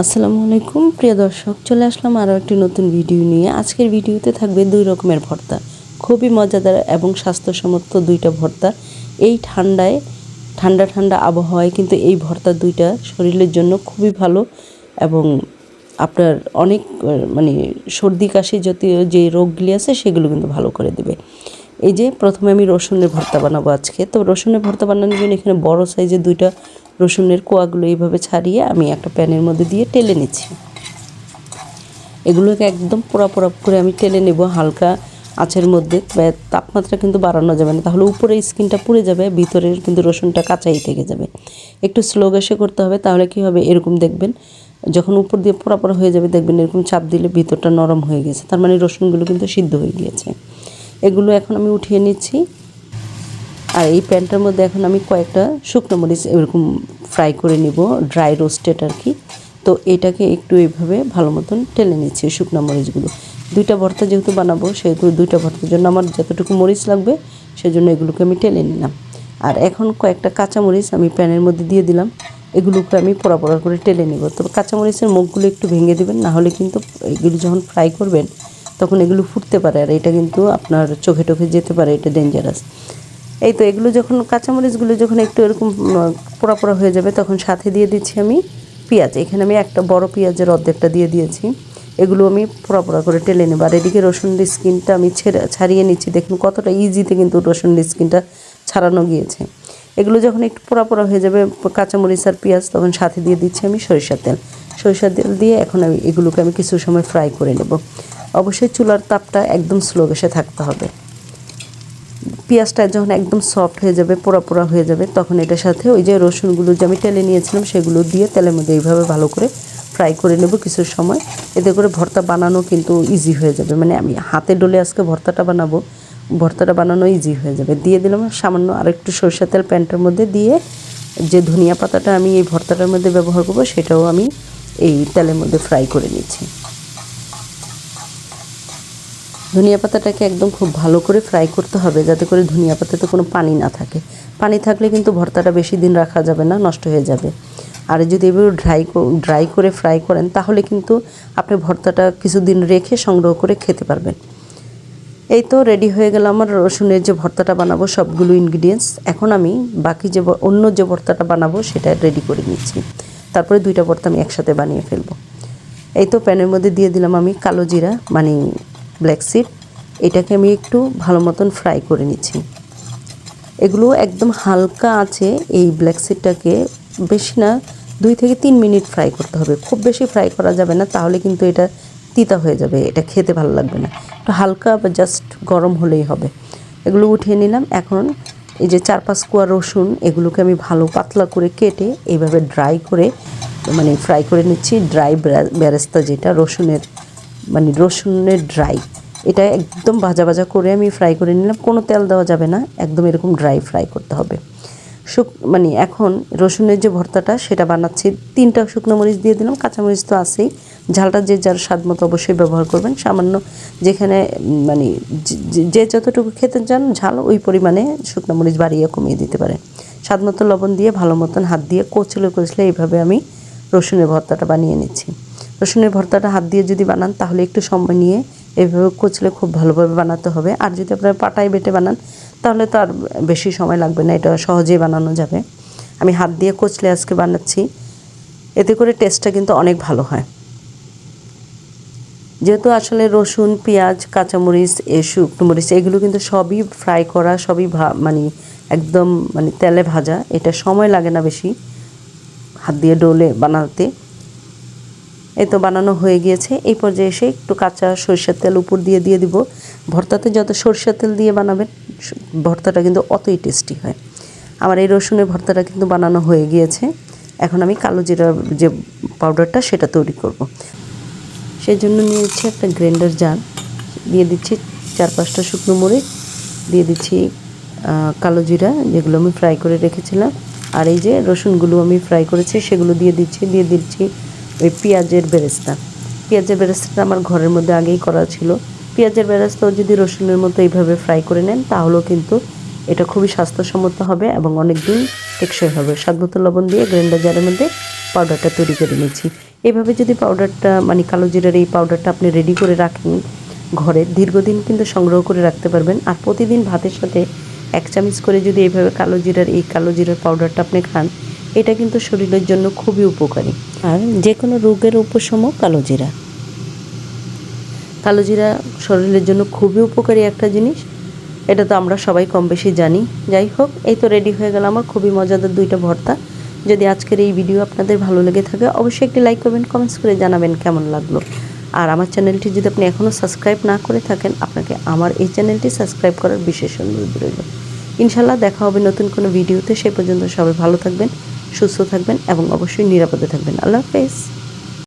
আসসালামু আলাইকুম, প্রিয় দর্শক, চলে আসলাম আরও একটি নতুন ভিডিও নিয়ে। আজকের ভিডিওতে থাকবে দুই রকমের ভর্তা। খুবই মজাদার এবং স্বাস্থ্যসম্মত দুইটা ভর্তা। এই ঠান্ডায়, ঠান্ডা ঠান্ডা আবহাওয়ায় কিন্তু এই ভর্তা দুইটা শরীরের জন্য খুবই ভালো এবং আপনার অনেক মানে সর্দি কাশি জাতীয় যে রোগগুলি আছে সেগুলো কিন্তু ভালো করে দেবে। এই যে প্রথমে আমি রসুনের ভর্তা বানাবো আজকে। তো রসুনের ভর্তা বানানোর জন্য এখানে বড় সাইজে দুইটা রসুনের কোয়াগুলো এইভাবে ছাড়িয়ে আমি একটা প্যানের মধ্যে দিয়ে টেলে নিচ্ছি। এগুলোকে একদম পোড়া পোড়া করে আমি টেলে নেব হালকা আঁচের মধ্যে। তাপমাত্রা কিন্তু বাড়ানো যাবে না। তাহলে উপরে স্কিনটা পুড়ে যাবে, ভিতরের কিন্তু রসুনটা কাঁচাই থেকে যাবে। একটু স্লো গ্যাসে করতে হবে, তাহলে কি হবে? এরকম দেখবেন, যখন উপর দিয়ে পোড়া পোড়া হয়ে যাবে, দেখবেন এরকম চাপ দিলে ভিতরটা নরম হয়ে গেছে। তার মানে রসুনগুলো কিন্তু সিদ্ধ হয়ে গিয়েছে। এগুলো এখন আমি উঠিয়ে নিচ্ছি। আর এই প্যানটার মধ্যে এখন আমি কয়েকটা শুকনো মরিচ এরকম ফ্রাই করে নিব, ড্রাই রোস্টেড আর কি। তো এটাকে একটু এইভাবে ভালো মতন টেলে নিচ্ছি শুকনো মরিচগুলো। দুইটা ভর্তা যেহেতু বানাবো, সেহেতু দুইটা ভর্তার জন্য আমার যতটুকু মরিচ লাগবে, সেজন্য এগুলোকে আমি টেলে নিলাম। আর এখন কয়েকটা কাঁচামরিচ আমি প্যানের মধ্যে দিয়ে দিলাম। এগুলোকে আমি পোড়া পোড়া করে টেলে নিব। তবে কাঁচামরিচের মুখগুলো একটু ভেঙে দেবেন, না হলে কিন্তু এগুলো যখন ফ্রাই করবেন তখন এগুলো ফুটতে পারে আর এটা কিন্তু আপনার চোখে টোখে যেতে পারে, এটা ডেঞ্জারাস এই তো এগুলো যখন, কাঁচামরিচগুলো যখন একটু এরকম পোড়া পোড়া হয়ে যাবে, তখন সাথে দিয়ে দিচ্ছি আমি পেঁয়াজ। এখানে আমি একটা বড় পেঁয়াজের অর্ধেকটা দিয়ে দিয়েছি। এগুলো আমি পোড়া পোড়া করে টেলে নেব। আর এদিকে রসুনের স্কিনটা আমি ছেড়ে, ছাড়িয়ে নিচ্ছি। দেখুন কতটা ইজিতে কিন্তু রসুনের স্কিনটা ছাড়ানো গিয়েছে। এগুলো যখন একটু পোড়া পোড়া হয়ে যাবে, কাঁচামরিচ আর পেঁয়াজ, তখন সাথে দিয়ে দিচ্ছি আমি সরিষার তেল। সরিষার তেল দিয়ে এখন আমি এগুলোকে আমি কিছু সময় ফ্রাই করে নেব। অবশ্যই চুলার তাপটা একদম স্লো গ্যাসে থাকতে হবে। পেঁয়াজটা যখন একদম সফট হয়ে যাবে, পোড়া পোড়া হয়ে যাবে, তখন এটার সাথে ওই যে রসুনগুলো যে আমি টেলে নিয়েছিলাম সেগুলো দিয়ে তেলের মধ্যে এইভাবে ভালো করে ফ্রাই করে নেব কিছু সময়। এতে করে ভর্তা বানানো কিন্তু ইজি হয়ে যাবে। মানে আমি হাতে ডলে আজকে ভর্তাটা বানাবো, ভর্তাটা বানানো ইজি হয়ে যাবে। দিয়ে দিলাম সামান্য আরেকটু সরষের তেল প্যান্টের মধ্যে দিয়ে যে ধনিয়া পাতাটা আমি এই ভর্তাটার মধ্যে ব্যবহার করব, সেটাও আমি এই তেলের মধ্যে ফ্রাই করে নিচ্ছি। ধনিয়া পাতাটাকে একদম খুব ভালো করে ফ্রাই করতে হবে, যাতে করে ধনিয়া পাতাতে কোনো পানি না থাকে। পানি থাকলে কিন্তু ভর্তাটা বেশি দিন রাখা যাবে না, নষ্ট হয়ে যাবে। আর যদি এভাবে ড্রাই ড্রাই করে ফ্রাই করেন, তাহলে কিন্তু আপনি ভর্তাটা কিছুদিন রেখে সংগ্রহ করে খেতে পারবেন। এই তো রেডি হয়ে গেল আমার রসুনের যে ভর্তাটা বানাবো, সবগুলো ইনগ্রিডিয়েন্টস এখন আমি বাকি যে অন্য যে ভর্তাটা বানাবো, সেটা রেডি করে নিচ্ছি। তারপরে দুইটা ভর্তা আমি একসাথে বানিয়ে ফেলব। এই তো প্যানের মধ্যে দিয়ে দিলাম আমি কালো জিরা মানে ব্ল্যাক সিড এটাকে আমি একটু ভালো মতন ফ্রাই করে নিচ্ছি। এগুলো একদম হালকা আছে, এই ব্ল্যাক সিডটাকে বেশি না, দুই থেকে তিন মিনিট ফ্রাই করতে হবে। খুব বেশি ফ্রাই করা যাবে না, তাহলে কিন্তু এটা তিতা হয়ে যাবে, এটা খেতে ভালো লাগবে না। একটু হালকা বা জাস্ট গরম হলেই হবে। এগুলো উঠিয়ে নিলাম, এখন এই যে চার পাঁচ কোয়া রসুন, এগুলোকে আমি ভালো পাতলা করে কেটে এইভাবে ড্রাই করে মানে ফ্রাই করে নিচ্ছি ড্রাই ব্যারেস্তা যেটা, রসুনের মানে রসুনের ড্রাই এটা একদম ভাজা ভাজা করে আমি ফ্রাই করে নিলাম। কোনো তেল দেওয়া যাবে না। একদম এরকম ড্রাই ফ্রাই করতে হবে। শুক মানে এখন রসুনের যে ভর্তাটা, সেটা বানাচ্ছি। তিনটা শুকনো মরিচ দিয়ে দিলাম। কাঁচামরিচ তো আছেই। ঝালটা যে যার স্বাদ মতো অবশ্যই ব্যবহার করবেন। সামান্য যেখানে মানে যে- যতটুকু খেতে চান, ঝাল ওই পরিমাণে শুকনো মরিচ বাড়িয়ে কমিয়ে দিতে পারেন স্বাদ মতো লবণ দিয়ে, ভালো মতন হাত দিয়ে কচলে কচলে এইভাবে আমি রসুনের ভর্তাটা বানিয়ে নিচ্ছি। রসুনের ভর্তাটা হাত দিয়ে যদি বানান, তাহলে একটু সময় নিয়ে এভাবে কচলে খুব ভালোভাবে বানাতে হবে। আর যদি আপনারা পাটায় বেটে বানান, তাহলে তো আর বেশি সময় লাগবে না, এটা সহজেই বানানো যাবে। আমি হাত দিয়ে কচলে আজকে বানাচ্ছি। এতে করে টেস্টটা কিন্তু অনেক ভালো হয়। যেহেতু আসলে রসুন, পেঁয়াজ, কাঁচামরিচ এ শুকনো মরিচ এগুলো কিন্তু সবই ফ্রাই করা, সবই মানে একদম মানে তেলে ভাজা, এটা সময় লাগে না বেশি হাত দিয়ে ডোলে বানাতে। এই তো বানানো হয়ে গিয়েছে। এই পর্যায়ে এসে একটু কাঁচা সরষের তেল উপর দিয়ে দিয়ে দিব। ভর্তাতে যত সরষের তেল দিয়ে বানাবেন, ভর্তাটা কিন্তু অতই টেস্টি হয়। আমার এই রসুনের ভর্তাটা কিন্তু বানানো হয়ে গিয়েছে। এখন আমি কালো জিরার যে পাউডারটা সেটা তৈরি করব। সেই জন্য নিয়েছি একটা গ্রাইন্ডার জার দিয়ে দিচ্ছি চার পাঁচটা শুকনো মরিচ। দিয়ে দিচ্ছি কালো জিরা, যেগুলো আমি ফ্রাই করে রেখেছিলাম। আর এই যে রসুনগুলো আমি ফ্রাই করেছি, সেগুলো দিয়ে দিচ্ছি দিয়ে দিচ্ছি ওই পেঁয়াজের বেরেস্তা। পেঁয়াজের বেরেস্তাটা আমার ঘরের মধ্যে আগেই করা ছিল। পেঁয়াজের বেরেস্তাও যদি রসুনের মতো এইভাবে ফ্রাই করে নেন, তাহলেও কিন্তু এটা খুবই স্বাস্থ্যসম্মত হবে এবং অনেক দিন টেকসই হবে। স্বাদ মতো লবণ দিয়ে গ্রাইন্ডার জারের মধ্যে পাউডারটা তৈরি করে নিয়েছি এভাবে যদি পাউডারটা মানে কালো জিরার এই পাউডারটা আপনি রেডি করে রাখেন ঘরে, দীর্ঘদিন কিন্তু সংগ্রহ করে রাখতে পারবেন। আর প্রতিদিন ভাতের সাথে এক চামচ করে যদি এইভাবে কালো জিরার, এই কালো জিরার পাউডারটা আপনি খান এটা কিন্তু শরীরের জন্য খুবই উপকারী। আর যে কোনো রোগের উপশমও কালো জিরা কালো জিরা শরীরের জন্য খুবই উপকারী একটা জিনিস। এটা তো আমরা সবাই কম বেশি জানি। যাই হোক, এই তো রেডি হয়ে গেল আমার খুবই মজাদার দুইটা ভর্তা। যদি আজকের এই ভিডিও আপনাদের ভালো লেগে থাকে, অবশ্যই একটি লাইক করবেন কমেন্টস করে জানাবেন কেমন লাগল। আর আমার চ্যানেলটি যদি আপনি এখনও সাবস্ক্রাইব না করে থাকেন, আপনাকে আমার এই চ্যানেলটি সাবস্ক্রাইব করার বিশেষ অনুরোধ রইল। ইনশাল্লাহ দেখা হবে নতুন কোনো ভিডিওতে সে পর্যন্ত সবাই ভালো থাকবেন। সুস্থ থাকবেন এবং অবশ্যই নিরাপদে থাকবেন। আল্লাহ হাফেজ।